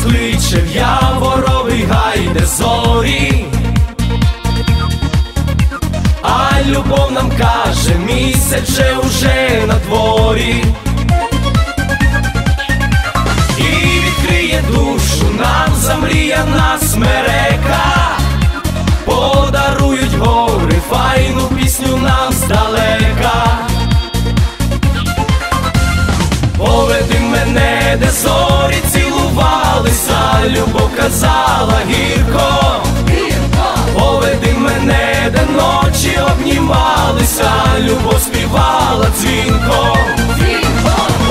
Любов нас кличе в яворовий гай, де зорі. А любов нам каже, місяць же уже на дворі. І відкриє душу нам замріяна смерека. Подарують гори, файну пісню нам здалека. Казала гірко. Поведи мене, де ночі обнімалися, любов співала дзвінко.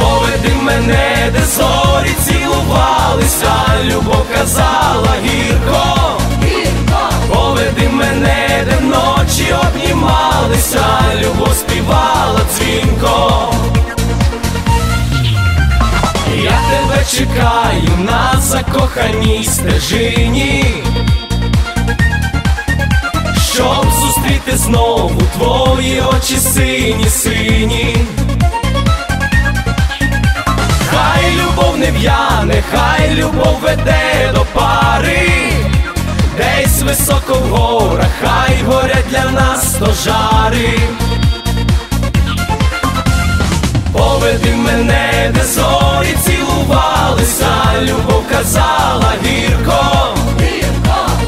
Поведи мене, де зорі цілувалися, любов казала гірко. Поведи мене, де ночі обнімалися, любов співала дзвінко. Я тебе чекаю на закоханій стежині, щоб зустріти знову твої очі сині, сині. Хай любов не в'яне, хай любов веде до пари, десь високо в горах, хай горять для нас стожари. Поведи мене, де зорі цілувалися, любов казала гірко.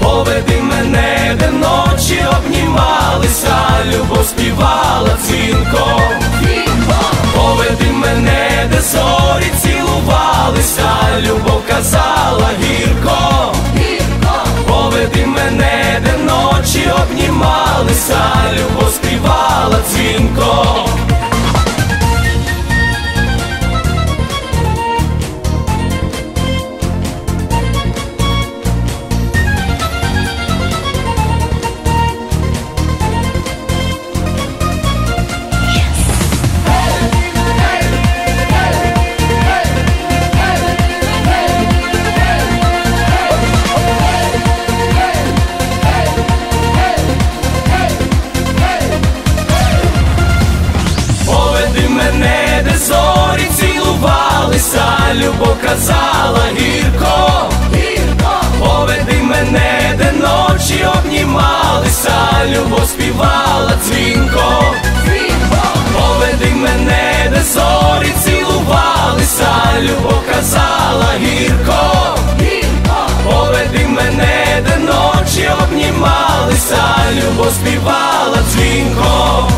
Поведи мене, де ночі обнімалися, любов співала дзвінко. Поведи мене, де зорі цілувалися, любов казала гірко. Поведи мене, де ночі обнімалися, любов співала дзвінко. любов казала гірко, гірко, поведи мене, де ночі обнімалися, любов співала дзвінко, дзвінко, поведи мене, де зорі цілувалися, любов казала гірко, гірко, поведи мене, де ночі обнімалися, любов співала дзвінко.